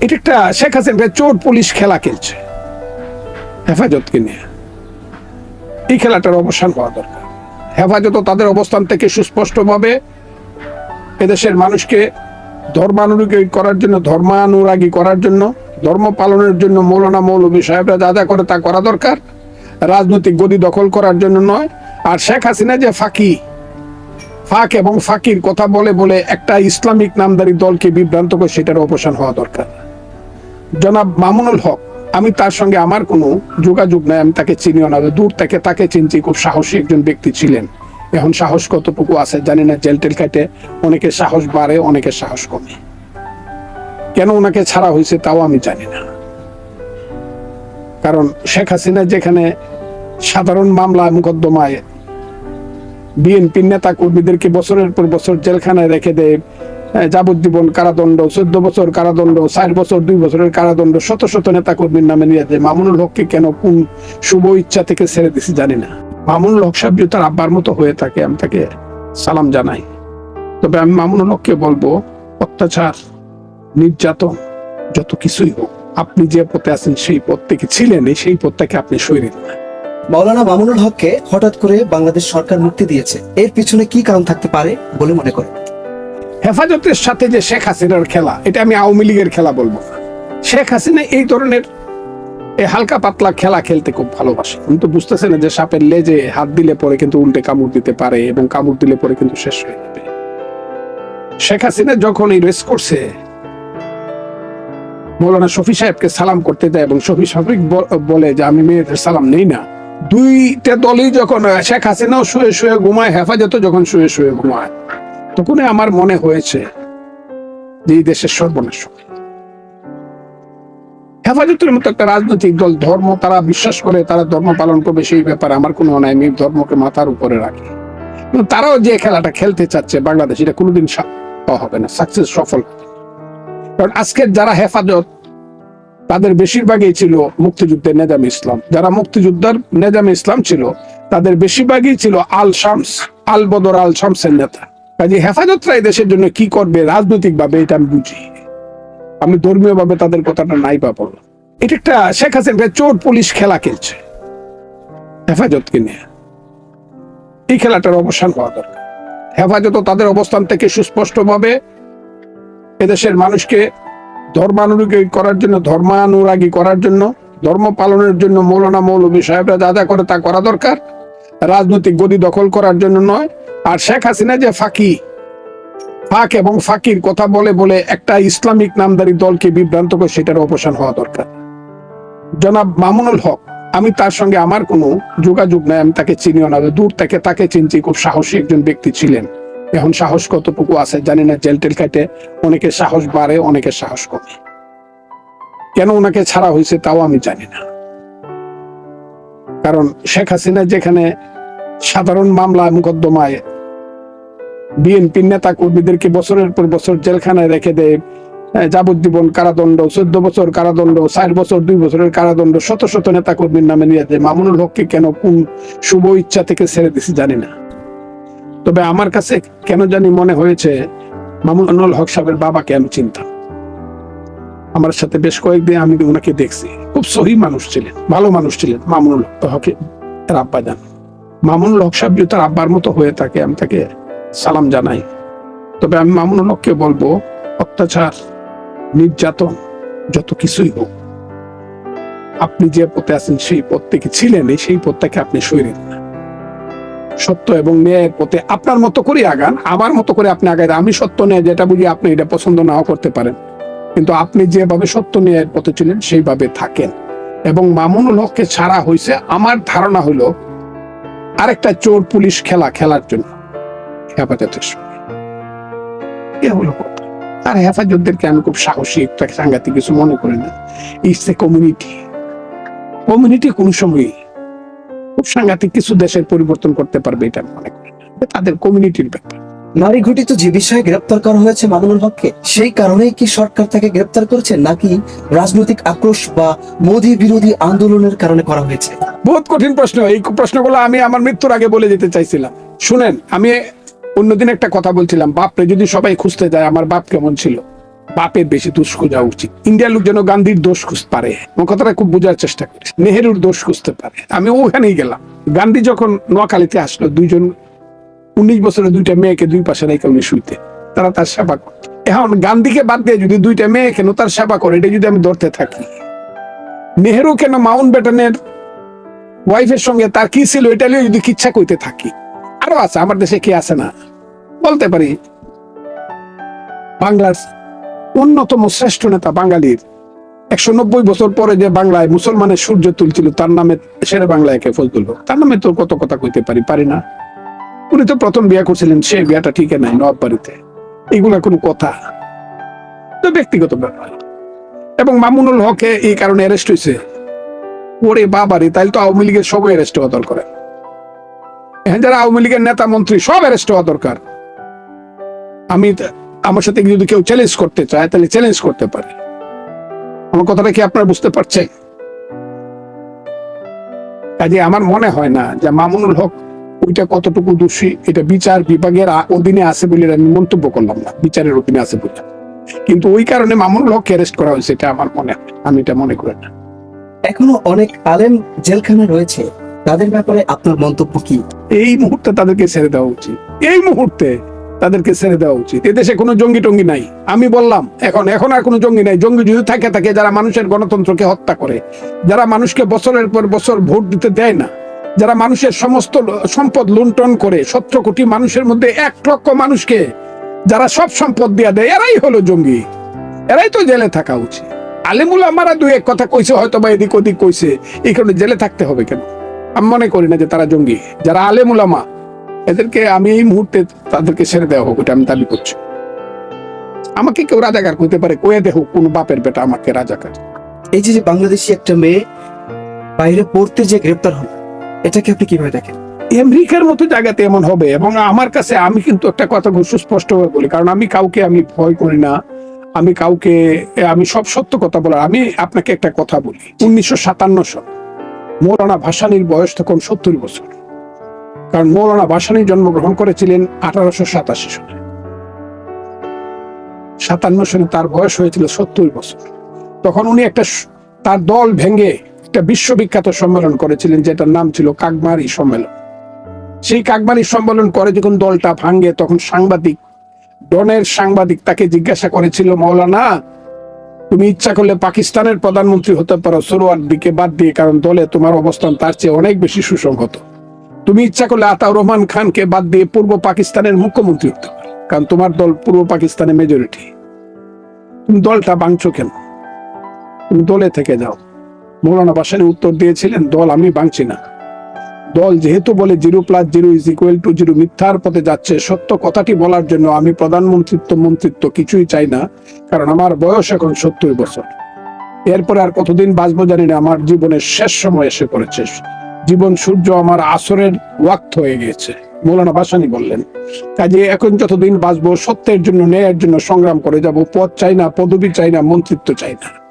এটা একটা শেখ হাসিনা চোর পুলিশ খেলা খেলছে। হেফাজতকে নিয়ে। এই খেলাটার অবসান হওয়া দরকার। হেফাজত তাদের অবস্থান থেকে সুস্পষ্টভাবে এদেশের মানুষকে ধর্মানুরাগী করার জন্য, ধর্মানুরাগী করার জন্য, ধর্ম পালনের জন্য মৌলানা মৌলবী সাহেবরা যা যা করে তা করা দরকার। রাজনৈতিক গদি দখল করার জন্য নয়। আর শেখ হাসিনা যে ফাঁকি, ফাঁক এবং ফাঁকির কথা বলে বলে একটা ইসলামিক নামদারি দলকে বিভ্রান্ত করে সেটার অবসান হওয়া দরকার। জনাব মামুনুল হক, আমি তার সঙ্গে আমার কোনো যোগাযোগ নাই, আমি তাকে চিনিও না। দূর থেকে তাকে চিনছি, খুব সাহসী একজন ব্যক্তি ছিলেন। এখন সাহস কতটুকু আছে জানি না, জেল টেল কাটে অনেকের সাহস বাড়ে অনেকের সাহস কমে। কেন ওনাকে ছাড়া হয়েছে তাও আমি জানি না। কারণ শেখ হাসিনা যেখানে সাধারণ মামলা মোকদ্দমায় বিএনপি নেতা কর্মীদেরকে বছরের পর বছর জেলখানায় রেখে দেয় যাবজ্জীবন কারাদণ্ড, চোদ্দ বছর কারাদণ্ড, ষাট বছর, দুই বছরের কারাদণ্ড, শত শত নেতা কর্মীর নামে নিয়ে যায়। মামুনুল হককে কেন কোন শুভ ইচ্ছা থেকে ছেড়ে দিছি জানি না। মামুনুল হক সাহেব তার আব্বার মতো হয়ে থাকে, আমি তাকে সালাম জানাই। তবে আমি মামুনুল হককে বলব, অত্যাচার, নির্যাতন, যত কিছুই হোক, আপনি যে পথে আছেন সেই পথ থেকে ছিলেন সেই পথটাকে আপনি সরিয়ে দিন। মাওলানা মামুনুল হককে হঠাৎ করে বাংলাদেশ সরকার মুক্তি দিয়েছে, এর পিছনে কি কারণ থাকতে পারে বলে মনে করেন? হেফাজতের সাথে যে শেখ হাসিনার খেলা, এটা আমি আওয়ামী লীগের খেলা বলব। শেখ হাসিনা এই ধরনের এই হালকা পাতলা খেলা খেলতে খুব ভালোবাসে। কিন্তু বুঝতেছে না যে সাপের লেজে হাত দিলে পরে কিন্তু উল্টে কামড় দিতে পারে এবং কামড় দিলে পরে কিন্তু শেষ হয়ে যাবে। শেখ হাসিনা যখন এই রেস করছে, মৌলানা শফি সাহেবকে সালাম করতে দেয় এবং শফি সাহেব বলে যে, আমি মেয়েদের সালাম নেই না। দুইটা দলই যখন শেখ হাসিনাও শুয়ে শুয়ে ঘুমায় হেফাজত যখন শুয়ে শুয়ে ঘুমায়। তখনই আমার মনে হয়েছে যে এই দেশের সর্বনাশ হেফাজতের মতো একটা রাজনৈতিক দল, ধর্ম, তারা বিশ্বাস করে, তারা ধর্ম পালন করবে, সেই ব্যাপারে আমার কোনো অনায় আমি ধর্মকে মাথার উপরে রাখি। তারাও যে খেলাটা খেলতে চাচ্ছে বাংলাদেশ, এটা কোনোদিন হবে না সাকসেস সফল কারণ আজকের যারা হেফাজত, তাদের বেশিরভাগই ছিল মুক্তিযুদ্ধের নেজাম ইসলাম। যারা মুক্তিযুদ্ধের নেজাম ইসলাম ছিল, তাদের বেশিরভাগই ছিল আল শামস আল বদর আল শামসের নেতা। কাজে হেফাজতরা দেশের জন্য কি করবে রাজনৈতিক ভাবে এটা আমি বুঝি। আমি ধর্মীয় ভাবে তাদের কথাটা নাই বা বললাম এটা একটা শেখ হাসিনা চোর পুলিশ খেলা খেলছে। হেফাজতকে নিয়ে। এই খেলাটার অবসান হওয়া দরকার। হেফাজত তাদের অবস্থান থেকে সুস্পষ্টভাবে এদেশের মানুষকে ধর্মানুরাগী করার জন্য, ধর্মানুরাগী করার জন্য, ধর্ম পালনের জন্য মৌলানা মৌলবী সাহেবরা যা যা করে তা করা দরকার। রাজনৈতিক গদি দখল করার জন্য নয়। আর শেখ হাসিনা যে ফাঁকি, ফাঁক এবং ফাঁকির কথা বলে বলে একটা ইসলামিক নামদারি দলকে বিভ্রান্ত করে সেটার অবসান হওয়া দরকার। জনাব মামুনুল হক, আমি তার সঙ্গে আমার কোনো যোগাযোগ নাই, আমি তাকে চিনিও না। দূর থেকে তাকে চিনছি, খুব সাহসী একজন ব্যক্তি ছিলেন। এখন সাহস কতটুকু আছে জানি না, জেল টেল কাটে অনেকের সাহস বাড়ে, অনেকের সাহস কমে। কেন ওনাকে ছাড়া হয়েছে তাও আমি জানি না। কারণ শেখ হাসিনা যেখানে সাধারণ মামলা, মোকদ্দমায় বিএনপি নেতা কর্মীদেরকে বছরের পর বছর জেলখানায় রেখে দেয় যাবজ্জীবন কারাদণ্ড, চোদ্দ বছর কারাদণ্ড, ষাট বছর, দুই বছরের কারাদণ্ড, শত শত নেতা কর্মীর নামে নিয়ে যায়। মামুনুল হককে কেন কোন শুভ ইচ্ছা থেকে ছেড়ে দিছি জানি না। তবে আমার কাছে কেন জানি মনে হয়েছে, মামুনুল হক সাহেবের বাবাকে আমি চিনতাম। আমার সাথে বেশ কয়েকদিন আমি ওনাকে দেখছি। খুব সহি মানুষ ছিলেন, ভালো মানুষ ছিলেন মামুনুল হকে তার আব্বা জান। মামুনুল হক সাহেব যদি তার আব্বার মতো হয়ে থাকে, আমি তাকে সালাম জানাই। তবে আমি মামুনুল হককে বলব, অত্যাচার, নির্যাতন, যত কিছুই হোক, আপনি যে পথে আছেন সেই পথ থেকে ছিলেন, এই সেই পথটাকে আপনি সরিয়ে না। সত্য এবং ন্যায়ের পথে আপনার মতো করে আগান, আমার মতো করে আপনি আগায় আমি সত্য, ন্যায় যেটা বুঝি আপনি এটা পছন্দ নাও করতে পারেন। কিন্তু আপনি যেভাবে সত্য, ন্যায়ের পথে ছিলেন, সেইভাবে থাকেন। এবং মামুনুল হককে ছাড়া হয়েছে আমার ধারণা হলো আরেকটা চোর পুলিশ খেলা খেলার জন্য। হেফাজতের সঙ্গে এ হলো কথা। আর হেফাজতদেরকে আমি খুব সাহসী একটা সাংঘাতিক কিছু মনে করি না। ইটস এ কমিউনিটি কমিউনিটি কোন সময় খুব সাংঘাতিক কিছু দেশের পরিবর্তন করতে পারবে এটা আমি মনে করি না। তাদের কমিউনিটির ব্যাপার। নারী ঘটিত যে বিষয়ে গ্রেপ্তার করা হয়েছে মামুনুল হককে সেই কারণেই কি সরকার তাকে গ্রেপ্তার করেছে নাকি রাজনৈতিক আক্রোশ বা মোদী বিরোধী আন্দোলনের কারণে করা হয়েছে? বহুত কঠিন প্রশ্ন। এই প্রশ্নগুলো আমি আমার মৃত্যুর আগে বলে যেতে চাইছিলাম। শুনেন আমি অন্যদিন একটা কথা বলছিলাম, বাপরে যদি সবাই খুঁজতে যায়, আমার বাপ কেমন ছিল? বাপের বেশি দোষ খোঁজা উচিত। ইন্ডিয়ার লোক যেন গান্ধীর দোষ খুঁজতে পারে। আমার কথাটা খুব বোঝার চেষ্টা করি নেহেরুর দোষ খুঁজতে পারে। আমি ওখানেই গেলাম। গান্ধী যখন নোয়াখালীতে আসলো, দুইজন উনিশ বছরের দুইটা মেয়েকে দুই পাশে রেখে উনি শুইতে। তারা তার সেবা করত। এখন গান্ধীকে বাদ দিয়ে যদি দুইটা মেয়ে কেন তার সেবা করে এটা যদি আমি ধরতে থাকি। নেহেরু কেন মাউন্ট ব্যাটনের ওয়াইফের সঙ্গে তার কি ছিল, এটা নিয়ে যদি কিচ্ছা কইতে থাকি। আরও আছে, আমার দেশে কি আছে না? বলতে পারি, বাংলার অন্যতম শ্রেষ্ঠ নেতা বাঙালির একশো নব্বই বছর পরে যে বাংলায় মুসলমানের সূর্য তুলছিল, তার নামে সেরে বাংলায় কে ফজলুল হক। তার নামে তো কত কথা কইতে পারি পারি না। উনি তো প্রথম বিয়ে করছিলেন, সেই বিয়াটা ঠিক নাই নবাব বাড়িতে এগুলা কোনো কথা। তো ব্যক্তিগত ব্যাপার। এবং মামুনুল হকে এই কারণে অ্যারেস্ট হয়েছে ওরে বাবারে, তাইলে তো আওয়ামী লীগের সবাই অ্যারেস্ট হওয়া দরকার। যারা আওয়ামী লীগের নেতা, মন্ত্রী, সব অ্যারেস্ট হওয়া দরকার। আমি আমার সাথে যদি কেউ চ্যালেঞ্জ করতে চায়, তাহলে চ্যালেঞ্জ করতে পারে। আমার কথাটা কি আপনারা বুঝতে পারছেন? কাজে আমার মনে হয় না যে মামুনুল হক ওইটা কতটুকু দোষী, এটা বিচার বিভাগের অধীনে আছে বলে আমি মন্তব্য করলাম না, বিচারের অধীনে আছে বলে। কিন্তু ওই কারণে মামুনুল হককে অ্যারেস্ট করা হয়েছে, এটা আমার মনে হয় আমি এটা মনে করি না। এখনও অনেক আলেম জেলখানা রয়েছে। তাদের ব্যাপারে আপনার মন্তব্য কি? এই মুহূর্তে তাদেরকে ছেড়ে দেওয়া উচিত। এই মুহূর্তে তাদেরকে ছেড়ে দেওয়া উচিত। এদেশে কোনো জঙ্গি টঙ্গি নাই। আমি বললাম, এখন এখন আর কোনো জঙ্গি নাই। জঙ্গি যদি থাকে থাকে, যারা মানুষের গণতন্ত্রকে হত্যা করে, যারা মানুষকে বছরের পর বছর ভোট দিতে দেয় না, যারা মানুষের সমস্ত সম্পদ লুণ্ঠন করে, সতেরো কোটি মানুষের মধ্যে এক লক্ষ মানুষকে যারা সব সম্পদ দিয়া দেয়, এরাই হলো জঙ্গি। এরাই তো জেলে থাকা উচিত। আলিমুল আমারা দুই এক কথা কইছে হয়তো বা এদিক ওদিক কইছে। কারণে জেলে থাকতে হবে কেন? আমি মনে করি না যে তারা জঙ্গি যারা আলেমুলামা এদেরকে আমি এই মুহূর্তে তাদেরকে ছেড়ে দেওয়া হোক এটা আমি দাবি করছি। আমাকে কেউ রাজাকার করতে পারে কয়ে দেহ কোন বাপের বেটা আমাকে রাজাকার। এই যে বাংলাদেশি একটা মেয়ে বাইরে পড়তে যে গ্রেপ্তার হলো এটাকে আপনি কীভাবে দেখেন? আমেরিকার মতো জায়গাতে এমন হবে এবং আমার কাছে আমি কিন্তু একটা কথা খুব সুস্পষ্ট ভাবে বলি কারণ আমি কাউকে আমি ভয় করি না। আমি কাউকে আমি সব সত্য কথা বলার আমি আপনাকে একটা কথা বলি। উনিশশো সাতান্ন সাল মৌলানা ভাসানির বয়স তখন সত্তর বছর। কারণ মৌলানা ভাসানি জন্মগ্রহণ করেছিলেন আঠারোশো সাতাশি সালে। সাতান্ন সালে তার বয়স হয়েছিল সত্তর বছর। তখন উনি একটা তার দল ভেঙে একটা বিশ্ববিখ্যাত সম্মেলন করেছিলেন, যেটার নাম ছিল কাকমারি সম্মেলন। সেই কাকমারি সম্মেলন করে যখন দলটা ভাঙ্গে তখন সাংবাদিক, ডনের সাংবাদিক তাকে জিজ্ঞাসা করেছিল, মৌলানা তুমি ইচ্ছা করলে পাকিস্তানের প্রধানমন্ত্রী হতে পারো, সরোয়ার দিকে বাদ দিয়ে, কারণ দলে তোমার অবস্থান তার চেয়ে অনেক বেশি সুসংহত। তুমি ইচ্ছা করলে আতাউর রহমান খানকে বাদ দিয়ে পূর্ব পাকিস্তানের মুখ্যমন্ত্রী হতে পারো, কারণ তোমার দল পূর্ব পাকিস্তানে মেজরিটি তুমি দলটা ভাঙছো কেন? তুমি দলে থেকে যাও। মৌলানা বাসানি উত্তর দিয়েছিলেন, দল আমি ভাঙছি না। দল যেহেতু বলে zero plus zero is equal to zero মিথ্যার পথে যাচ্ছে, সত্য কথাটি বলার জন্য আমি প্রধানমন্ত্রিত্ব, মন্ত্রিত্ব কিছুই চাই না, কারণ আমার বয়স এখন সত্তর বছর। এরপরে আর কতদিন বাঁচবো জানি না, আমার জীবনের শেষ সময় এসে পড়েছে। জীবন সূর্য আমার আসরের ওয়াক্ত হয়ে গিয়েছে, মৌলানা বাসানি বললেন। কাজে এখন যতদিন বাঁচবো, সত্যের জন্য, ন্যায়ের জন্য সংগ্রাম করে যাব পদ চাই না, পদবি চাই না, মন্ত্রিত্ব চাই না।